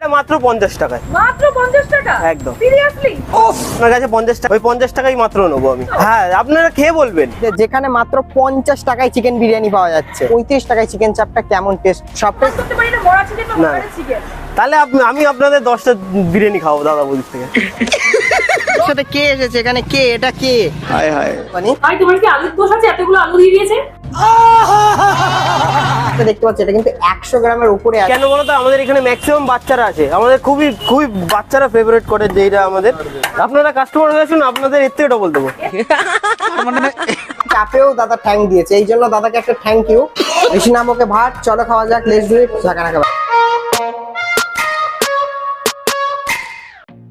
এটা মাত্র পঞ্চাশ টাকায়। মাত্র পঞ্চাশ টাকা? একদম। সিরিয়াসলি আপনার কাছে টাকা ওই পঞ্চাশ টাকাই মাত্র নেব আমি। হ্যাঁ আপনারা খেয়ে বলবেন। যে- যেখানে মাত্র পঞ্চাশ টাকায় চিকেন বিরিয়ানি পাওয়া যাচ্ছে পঁয়ত্রিশ টাকায় চিকেন চাপটা কেমন টেস্ট সবটাই করতে পারি না মরা চিকেন না। তাহলে আমি আপনাদের দশটা বিরিয়ানি খাব দাদা বলছি থেকে। সাথে কে এসেছে? এখানে কে? এটা কে? হায় হায়। মানে? ভাই তোমার কি আলুর দোষ আছে? এতগুলো আলু দিয়ে দিয়েছে? দেখতে পাচ্ছি এটা কিন্তু একশো গ্রামের উপরে আছে। কেন বলতো? আমাদের এখানে ম্যাক্সিমাম বাচ্চারা আছে। আমাদের খুবই খুবই বাচ্চারা ফেভারিট করে যেটা আমাদের। আপনারা কাস্টমার হয়ে আসুন আপনাদের এর থেকে ডবল দেবো। চাপেও দাদা থ্যাংক দিয়েছে। এই জন্য দাদাকে একটা থ্যাংক ইউ বেশি নামকে ভাত চলো খাওয়া যাক লেস ডু ইট ঝাঁকা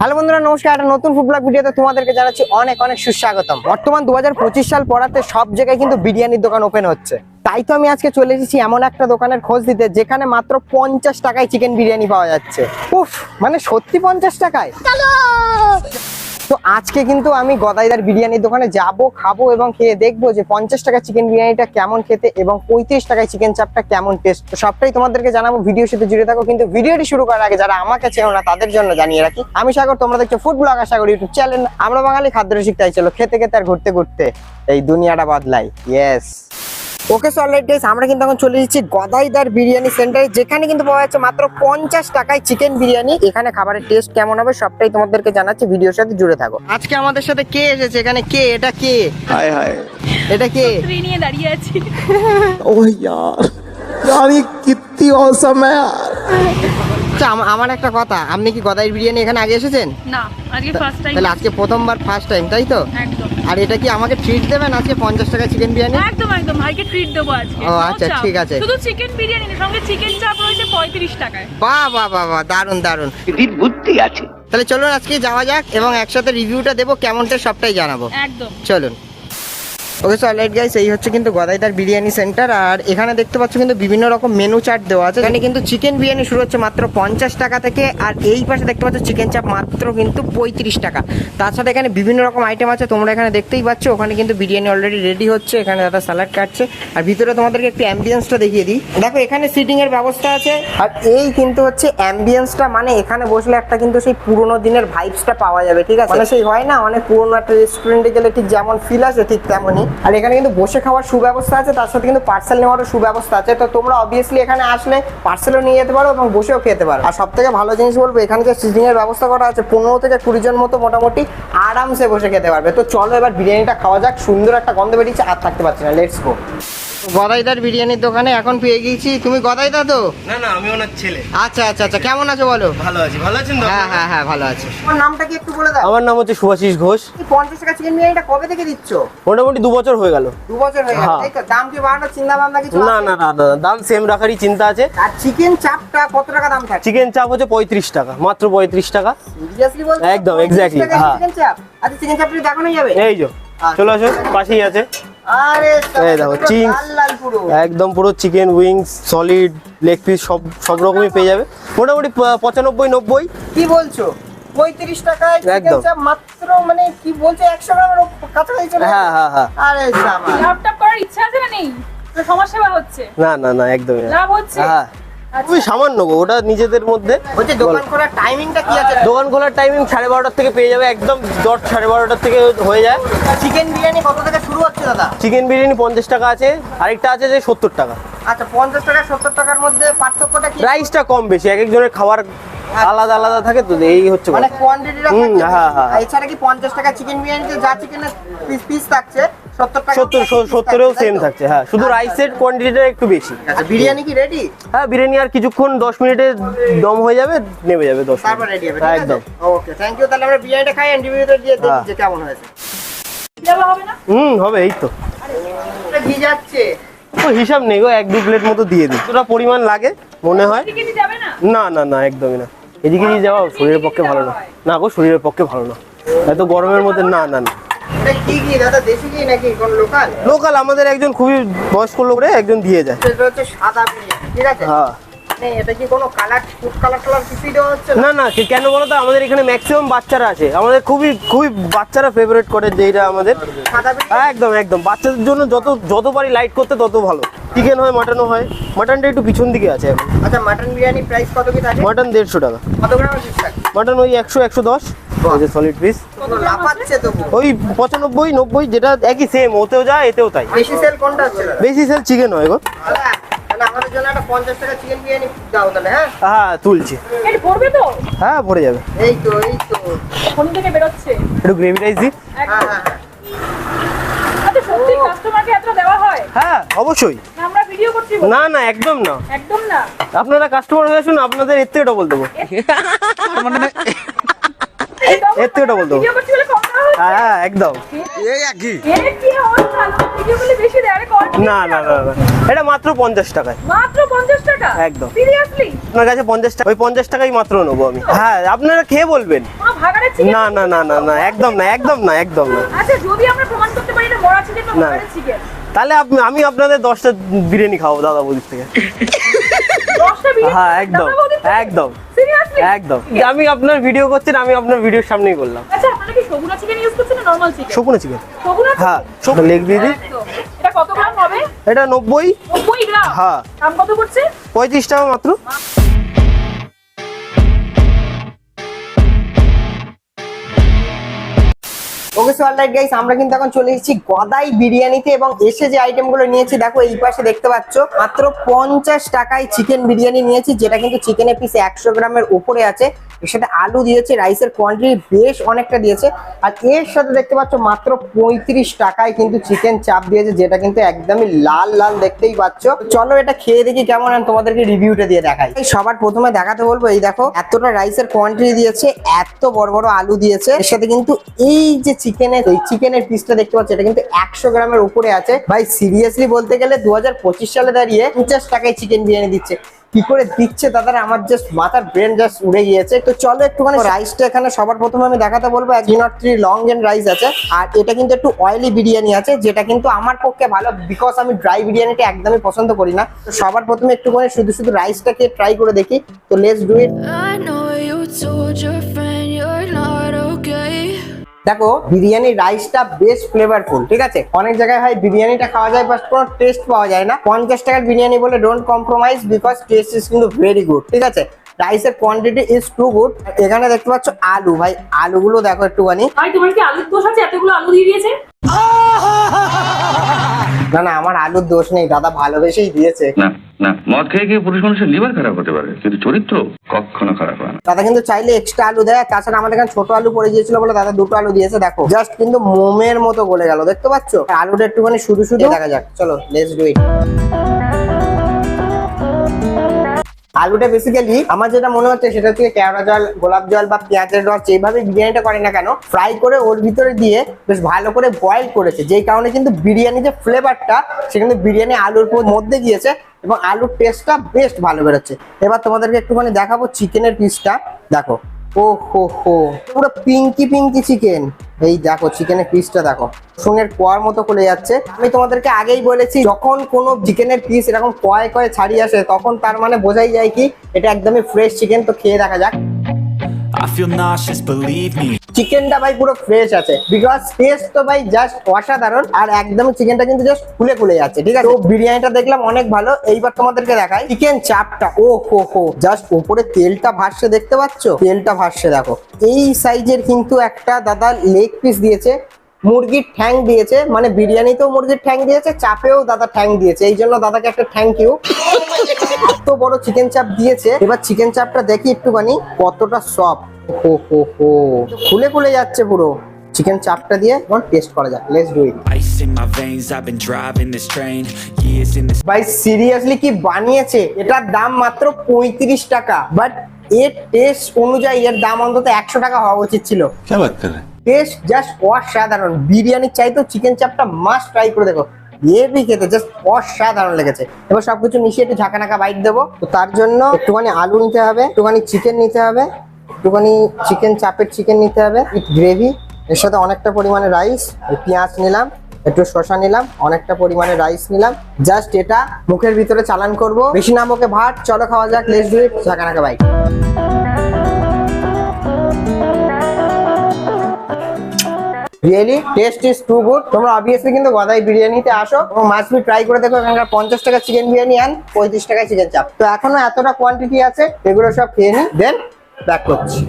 হ্যালো বন্ধুরা, নমস্কার। একটা নতুন ফুড ভিডিওতে তোমাদেরকে জানাচ্ছি অনেক অনেক সুস্বাগতম। বর্তমান দু হাজার পঁচিশ সাল পড়াতে সব জায়গায় কিন্তু বিরিয়ানির দোকান ওপেন হচ্ছে। তাই তো আমি আজকে চলে এসেছি এমন একটা দোকানের খোঁজ দিতে যেখানে মাত্র পঞ্চাশ টাকায় চিকেন বিরিয়ানি পাওয়া যাচ্ছে। উফ মানে সত্যি পঞ্চাশ টাকায়? তো আজকে কিন্তু আমি গদাইদার বিরিয়ানির দোকানে যাব, খাব এবং খেয়ে দেখব যে পঞ্চাশ টাকা চিকেন বিরিয়ানিটা কেমন খেতে এবং পঁয়ত্রিশ টাকায় চিকেন চাপটা কেমন টেস্ট তো সবটাই তোমাদেরকে জানাব ভিডিওর সাথে জুড়ে থাকো। কিন্তু ভিডিওটি শুরু করার আগে যারা আমাকে চেনো না, তাদের জন্য জানিয়ে রাখি, আমি সাগর, তোমরা দেখছ ফুড ব্লগ আশা করি ইউটিউব চ্যানেল আমরা বাঙালি খাদ্য রসিক, তাই চলো, খেতে খেতে আর ঘুরতে ঘুরতে এই দুনিয়াটা বদলাই। Yes ওকে সলিড গাইস আমরা কিন্তু এখন চলে এসেছি গদাইদার বিরিয়ানি সেন্টারে যেখানে কিন্তু পাওয়া যাচ্ছে মাত্র পঞ্চাশ টাকায় চিকেন বিরিয়ানি এখানে খাবারের টেস্ট কেমন হবে সবটাই তোমাদেরকে জানাচ্ছি ভিডিওর সাথে জুড়ে থাকো আজকে আমাদের সাথে কে এসেছে এখানে কে এটা কে হায় হায় এটা কে স্ত্রী নিয়ে দাঁড়িয়ে আছি ओह यार यार ये कितनी औसम है यार আচ্ছা আমার একটা কথা আপনি কি গদাই বিরিয়ানি এখানে আগে এসেছেন? না আজকে ফার্স্ট টাইম তাহলে আজকে প্রথমবার ফার্স্ট টাইম তাই তো? একদম। আর এটা কি আমাকে ট্রিট দেবেন আজকে পঞ্চাশ টাকা চিকেন বিরিয়ানি? একদম একদম ভাইকে ট্রিট দেবো আজকে ও, আচ্ছা, ঠিক আছে। শুধু চিকেন বিরিয়ানি না সঙ্গে চিকেন চাপ রয়েছে পঁয়ত্রিশ টাকায়। বাহ বাহ বাহ বাহ দারুণ দারুণ এটির বুদ্ধি আছে। তাহলে চলুন আজকে যাওয়া যাক এবং একসাথে রিভিউটা দেবো কেমনটা সবটাই জানাব। একদম। চলুন। ওকে সো অলরাইট গাইস এই হচ্ছে কিন্তু গদাইদার বিরিয়ানি সেন্টার আর এখানে দেখতে পাচ্ছ কিন্তু বিভিন্ন রকম মেনু চার্ট দেওয়া আছে। এখানে কিন্তু চিকেন বিরিয়ানি শুরু হচ্ছে মাত্র পঞ্চাশ টাকা থেকে আর এই পাশে দেখতে পাচ্ছ চিকেন চাপ মাত্র কিন্তু পঁয়ত্রিশ টাকা। সাথে এখানে বিভিন্ন রকম আইটেম আছে, তোমরা এখানে দেখতেই পাচ্ছ, ওখানে কিন্তু বিরিয়ানি অলরেডি রেডি হচ্ছে, এখানে দাদা স্যালাড কাটছে। আর ভিতরে তোমাদেরকে একটু অ্যাম্বিয়েন্সটা দেখিয়ে দিই। দেখো, এখানে সিটিং এর ব্যবস্থা আছে আর এই কিন্তু হচ্ছে অ্যাম্বিয়েন্সটা মানে এখানে বসলে একটা কিন্তু সেই পুরোনো দিনের ভাইবসটা পাওয়া যাবে, ঠিক আছে? মানে সেই হয় না, অনেক পুরোনো একটা রেস্টুরেন্টে গেলে ঠিক যেমন ফিল আসে, ঠিক তেমনই। আর এখানে কিন্তু বসে খাওয়ার সুব্যবস্থা আছে, তার সাথে কিন্তু পার্সেল নেওয়ারও সুব্যবস্থা আছে। তো তোমরা অবভিয়াসলি এখানে আসলে পার্সেলও নিয়ে যেতে পারো এবং বসেও খেতে পারো। আর সব থেকে ভালো জিনিস বলব, এখানে যে সিটিং এর ব্যবস্থা করা আছে, পনেরো থেকে কুড়ি জন মতো মোটামুটি আরামসে বসে খেতে পারবে। তো চলো এবার বিরিয়ানিটা খাওয়া যাক, সুন্দর একটা গন্ধ বেরিয়েছে, আর থাকতে পারছি না লেটস গো গদাইদার বিরিয়ানির দোকানে এখন পেয়ে গিয়েছি। তুমি গদাইদা তো? না না আমি ওনার ছেলে। আচ্ছা আচ্ছা আচ্ছা কেমন আছো বলো? ভালো আছি ভালো আছেন তো? হ্যাঁ হ্যাঁ হ্যাঁ ভালো আছে। তোমার নামটা কি একটু বলে দাও? আমার নাম হচ্ছে সুভাষিস ঘোষ। এই পঞ্চাশ টাকা চিকেন বিরিয়ানিটা কবে থেকে দিচ্ছ? মোটামুটি দু বছর হয়ে গেল। দু বছর হয়ে গেল হ্যাঁ। তাই তো? দাম কি বাড়ানোর চিন্তা ভাবনা কিছু না না না না না, দাম সেম রাখারই চিন্তা আছে। আর চিকেন চাপটা কত টাকা দাম থাকে? চিকেন চাপ হচ্ছে পঁয়ত্রিশ টাকা মাত্র পঁয়ত্রিশ টাকা। সিরিয়াসলি বলছো? একদম, exactly, হ্যাঁ। চিকেন চাপ? আচ্ছা চিকেন চাপটা দেখানো যাবে? এই যো চলে আসো পাশেই আছে। দেখো, চিংস। লাল লাল পুরো। একদম পুরো chicken wings solid leg piece সব সব রকমই পেয়ে যাবে। মোটামুটি পঁচানব্বই নব্বই। কি বলছো? পঁয়ত্রিশ টাকায় একদম। মাত্র মানে কি বলছো একশো গ্রামের কাছাকাছি চলে হ্যাঁ হ্যাঁ হ্যাঁ। আরে করার ইচ্ছা আছে না নেই হচ্ছে। না না না একদমই লাভ হচ্ছে? হ্যাঁ আচ্ছা। খুবই সামান্য গো, ওটা নিজেদের মধ্যে। দোকান খোলার টাইমিংটা কি আছে? দোকান খোলার টাইমিং সাড়ে বারোটার থেকে পেয়ে যাবে একদম দশ সাড়ে বারোটার থেকে হয়ে যায়। চিকেন বিরিয়ানি কত থেকে শুরু হচ্ছে দাদা? চিকেন বিরিয়ানি পঞ্চাশ টাকা আছে আরেকটা আছে যে সত্তর টাকা। আচ্ছা পঞ্চাশ টাকা সত্তর টাকার মধ্যে পার্থক্যটা কি? প্রাইসটা কম বেশি এক একজনের খাবার আলাদা আলাদা থাকে তো এই হচ্ছে মানে। কোয়ান্টিটিটা হুম, হ্যাঁ, হ্যাঁ। এছাড়া কি পঞ্চাশ টাকা চিকেন বিরিয়ানিতে যা চিকেনের পিস পিস থাকছে সত্তর টাকা সত্তর সত্তরেও সেম থাকছে হ্যাঁ শুধু রাইসের কোয়ান্টিটিটা একটু বেশি। আচ্ছা বিরিয়ানি কি রেডি হ্যাঁ বিরিয়ানি আর কিছুক্ষণ দশ মিনিটে দম হয়ে যাবে নেমে যাবে দশ তারপর রেডি হবে হ্যাঁ, ঠিক আছে? একদম ওকে থ্যাংক ইউ তাহলে আমরা বিরিয়ানিটা খাই এন্ড রিভিউতে দিয়ে দেখি হ্যাঁ। যে কেমন হয়েছে। হবে না? হুম হবে এই তো। এটা ভিজাচ্ছে তো হিসাব নেই গো এক দু প্লেট মতো দিয়ে দিই। কতটা পরিমাণ লাগে মনে হয়। চিকেনই যাবে না? না না না একদমই না। এদিকে দিয়ে যাওয়া শরীরের পক্ষে ভালো না। না গো শরীরের পক্ষে ভালো না। এত গরমের মধ্যে না না না। এটা কি কি? দাদা দেশি কি নাকি লোকাল? আমাদের একজন খুবই বয়স্ক লোক রে একজন দিয়ে যায়। এটা হচ্ছে সাদা ঠিক আছে? হ্যাঁ। এটা কি কোনো কালার কালার কালার হচ্ছে না? না কেন বলো তো আমাদের এখানে ম্যাক্সিমাম বাচ্চারা আছে। আমাদের খুবই খুবই বাচ্চারা ফেভারিট করে যেটা আমাদের। একদম একদম। বাচ্চাদের জন্য যত যত পারি লাইট করতে তত ভালো। চিকেন হয় মাটনও হয়। মাটনটা একটু পিছন দিকে আছে এখন। আচ্ছা মাটন বিরিয়ানি প্রাইস কত কি থাকে? মাটন দেড়শো টাকা। কত গ্রাম আছে স্যার মাটন ওই একশো একশো দশ। সলিড পিস লাফাচ্ছে তবু? ওই পঁচানব্বই নব্বই যেটা একই সেম ওতেও যায় এতেও তাই। বেশি সেল কোনটা হচ্ছে না বেশি সেল চিকেন হয় গো। তাহলে আমাদের জন্য একটা পঞ্চাশ টাকা চিকেন বিরিয়ানি দাও তাহলে হ্যাঁ? হ্যাঁ তুলছি। এটা ভরবে তো? হ্যাঁ পড়ে যাবে। এই তো এই তো। ফোন থেকে বেরোচ্ছে? একটু গ্রেভি রাইস দিই। হ্যাঁ হ্যাঁ হ্যাঁ। আচ্ছা সত্যি কাস্টমারকে এত দেওয়া হয়? হ্যাঁ অবশ্যই। না আমরা ভিডিও করছি না না একদম না। একদম না। আপনারা কাস্টমার হয়ে আসুন আপনাদের এর থেকে ডবল দেবো। এর থেকে ডবল দেবো। হ্যাঁ একদম। হয় কম না না না না। এটা মাত্র পঞ্চাশ টাকায়। মাত্র পঞ্চাশ টাকা? একদম। সিরিয়াসলি আপনার কাছে পঞ্চাশ টাকা ওই পঞ্চাশ টাকাই মাত্র নেব আমি। হ্যাঁ আপনারা খেয়ে বলবেন। না না না না না একদম না একদম না একদম না। আচ্ছা যদি আমরা প্রমাণ না। তাহলে আমি আপনাদের দশটা বিরিয়ানি খাব দাদা বৌদির থেকে। হ্যাঁ একদম একদম একদম। আমি আপনার ভিডিও করছেন আমি আপনার ভিডিওর সামনেই করলাম আচ্ছা শকুনো চিকেন হ্যাঁ শকুনো লেগ দিয়ে দিই। এটা নব্বই। হ্যাঁ। পঁয়ত্রিশ টাকা মাত্র ওকে সো অলরাইট গাইস আমরা কিন্তু এখন চলে এসেছি গদাই বিরিয়ানিতে এবং এসে যে আইটেমগুলো নিয়েছি, দেখো এই পাশে দেখতে পাচ্ছ, মাত্র পঞ্চাশ টাকায় চিকেন বিরিয়ানি নিয়েছি, যেটা কিন্তু চিকেনের পিস একশো গ্রামের উপরে আছে। এর সাথে আলু দিয়েছে রাইসের কোয়ান্টিটি বেশ অনেকটা দিয়েছে। আর এর সাথে দেখতে পাচ্ছ মাত্র পঁয়ত্রিশ টাকায় কিন্তু চিকেন চাপ দিয়েছে, যেটা কিন্তু একদমই লাল লাল দেখতেই পাচ্ছ। চলো এটা খেয়ে দেখি কেমন তোমাদেরকে রিভিউটা দিয়ে দেখাই। সবার প্রথমে দেখাতে বলব, এই দেখো, এতটা রাইসের কোয়ান্টিটি দিয়েছে, এত বড় বড় আলু দিয়েছে। এর সাথে কিন্তু এই যে চিকেনের এই চিকেনের পিসটা দেখতে পাচ্ছ, এটা কিন্তু একশো গ্রামের উপরে আছে। ভাই সিরিয়াসলি বলতে গেলে দু হাজার পঁচিশ সালে দাঁড়িয়ে পঞ্চাশ টাকায় চিকেন বিরিয়ানি দিচ্ছে। কি করে দিচ্ছে দাদারা? আমার জাস্ট মাথার ব্রেন জাস্ট উড়ে গিয়েছে। তো চলো একটুখানি রাইসটা এখানে সবার প্রথমে আমি দেখাতে বলব। এক nought three long end rice আছে। আর এটা কিন্তু একটু অয়েলি বিরিয়ানি আছে যেটা কিন্তু আমার পক্ষে ভালো বিকজ আমি ড্রাই বিরিয়ানিটা একদমই পছন্দ করি না। তো সবার প্রথমে একটুখানি শুধু শুধু রাইসটাকে ট্রাই করে দেখি। তো লেটস ডু ইট দেখো বিরিয়ানি রাইসটা বেশ ফ্লেভারফুল ঠিক আছে? অনেক জায়গায় হয় বিরিয়ানিটা খাওয়া যায় বাট কোনো টেস্ট পাওয়া যায় না। পঞ্চাশ টাকার বিরিয়ানি বলে don't compromise because taste is কিন্তু ভেরি গুড ঠিক আছে? রাইসের কোয়ান্টিটি ইজ টু গুড এখানে দেখতে পাচ্ছ আলু ভাই আলুগুলো দেখো একটুখানি। ভাই তোমার কি আলুর দোষ আছে? এতগুলো আলু দিয়ে দিয়েছে? না না আমার আলুর দোষ নেই দাদা ভালোবেসেই দিয়েছে। না না মদ খেয়ে গিয়ে পুরুষ মানুষের লিভার খারাপ হতে পারে কিন্তু চরিত্র কখনো খারাপ হয় না। দাদা কিন্তু চাইলে এক্সট্রা আলু দেয় তাছাড়া আমাদের এখানে ছোট আলু পড়ে গিয়েছিল বলে দাদা দুটো আলু দিয়েছে দেখো। জাস্ট কিন্তু মোমের মতো গলে গেল দেখতে পাচ্ছ? আলুটা একটুখানি শুধু শুধু দেখা যাক চলো লেটস ডু ইট আলুটা বেসিক্যালি আমার যেটা মনে হচ্ছে সেটা হচ্ছে কেওড়া জল, গোলাপ জল বা পেঁয়াজের রস এইভাবে বিরিয়ানিটা করে না কেন ফ্রাই করে ওর ভিতরে দিয়ে বেশ ভালো করে বয়েল করেছে। যেই কারণে কিন্তু বিরিয়ানি যে ফ্লেভারটা সেখানে বিরিয়ানি আলুর মধ্যে গিয়েছে এবং আলুর টেস্টটা বেস্ট ভালো বেরোচ্ছে। এবার তোমাদেরকে একটুখানি দেখাবো চিকেনের পিসটা দেখো ও হো হো পুরো পিঙ্কি পিঙ্কি চিকেন এই দেখো চিকেনের পিসটা দেখো। মতো খুলে যাচ্ছে। আমি তোমাদেরকে আগেই বলেছি, যখন কোনো চিকেনের পিস এরকম কয়ে কয়ে ছাড়িয়ে আসে, তখন তার মানে বোঝাই যায় কি, এটা একদমই ফ্রেশ চিকেন তো খেয়ে দেখা যাক। I feel nauseous, believe me. চিকেনটা ভাই পুরো ফ্রেশ আছে। বিকজ টেস্ট তো ভাই জাস্ট অসাধারণ আর একদম চিকেনটা কিন্তু জাস্ট ফুলে ফুলে যাচ্ছে ঠিক আছে? তো বিরিয়ানিটা দেখলাম অনেক ভালো এইবার তোমাদেরকে দেখাই। চিকেন চাপটা ও হো হো জাস্ট উপরে তেলটা ভাসছে দেখতে পাচ্ছ? তেলটা ভাসছে দেখো। এই সাইজের কিন্তু একটা দাদা লেগ পিস দিয়েছে মুরগির ঠ্যাং দিয়েছে মানে বিরিয়ানিতেও মুরগির ঠ্যাং দিয়েছে চাপেও দাদা ঠ্যাং দিয়েছে। এই জন্য দাদাকে একটা থ্যাংক ইউ এত বড় চিকেন চাপ দিয়েছে। এবার চিকেন চাপটা দেখি একটুখানি কতটা সফট হো হো হো। খুলে খুলে যাচ্ছে পুরো। চিকেন চাপটা দিয়ে এখন টেস্ট করা যাক। লেটস ডু ইট ভাই সিরিয়াসলি কি বানিয়েছে? এটার দাম মাত্র পঁয়ত্রিশ টাকা। বাট এর টেস্ট অনুযায়ী এর দাম অন্তত একশো টাকা হওয়া উচিত ছিল। টেস্ট জাস্ট অসাধারণ। বিরিয়ানির তো চিকেন চাপটা মাস্ট ট্রাই করে দেখো। হেভি খেতে জাস্ট অসাধারণ লেগেছে। এবার সবকিছু মিশিয়ে একটু ঝাঁকা নাকা বাইট দেবো। তো তার জন্য একটুখানি আলু নিতে হবে, একটুখানি চিকেন নিতে হবে, একটুখানি চিকেন চাপের চিকেন নিতে হবে উইথ গ্রেভি এর সাথে অনেকটা পরিমাণে রাইস পেঁয়াজ নিলাম, একটু শসা নিলাম, অনেকটা পরিমাণে রাইস নিলাম। জাস্ট এটা মুখের ভিতরে চালান করব। বেশি না মুখে ভাত, চলো খাওয়া যাক let's do it Jhakanaka bike really taste is too good তোমরা অবভিয়াসলি কিন্তু গদাই বিরিয়ানিতে আসো এবং মাস্ট বি ট্রাই করে দেখো এখানকার পঞ্চাশ টাকা চিকেন বিরিয়ানি আন পঁয়ত্রিশ টাকায় চিকেন চাপ তো এখনও এতটা কোয়ান্টিটি আছে, এগুলো সব খেয়ে নি দেন ব্যাক করছি।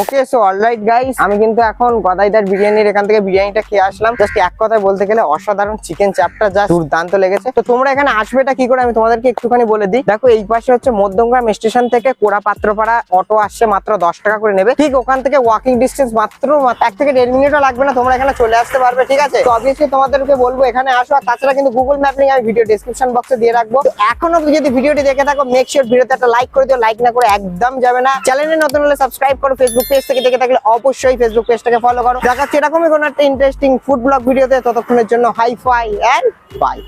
ওকে সো অলরাইট গাইস আমি কিন্তু এখন গদাইদার বিরিয়ানির এখান থেকে বিরিয়ানিটা খেয়ে আসলাম। জাস্ট এক কথায় বলতে গেলে অসাধারণ চিকেন চাপটা যা দুর্দান্ত লেগেছে। তো তোমরা এখানে আসবেটা কি করে আমি তোমাদেরকে একটুখানি বলে দিই। দেখো, এই পাশে হচ্ছে মধ্যমগ্রাম স্টেশন থেকে কোড়া পাত্রপাড়া অটো আসছে মাত্র দশ টাকা করে নেবে। ঠিক ওখান থেকে ওয়াকিং ডিস্টেন্স মাত্র এক থেকে দেড় মিনিটও লাগবে না, তোমরা এখানে চলে আসতে পারবে, ঠিক আছে? তো অবভিয়াসলি তোমাদেরকে বলব, এখানে আসো, আর তাছাড়া কিন্তু গুগল ম্যাপ নিয়ে আমি ভিডিও ডিসক্রিপশন বক্সে দিয়ে রাখব। এখনও যদি ভিডিওটি দেখে থাকো মেক শিওর ভিডিওতে একটা লাইক করে দিও। লাইক না করে একদম যাবে না। চ্যানেলে নতুন হলে সাবস্ক্রাইব করো ফেসবুক পেজ থেকে দেখে থাকলে অবশ্যই ফেসবুক পেজটাকে ফলো করো। দেখাচ্ছি এরকমই কোনো একটা ইন্টারেস্টিং ফুড ব্লগ ভিডিওতে ততক্ষণের জন্য হাই ফাই অ্যান্ড বাই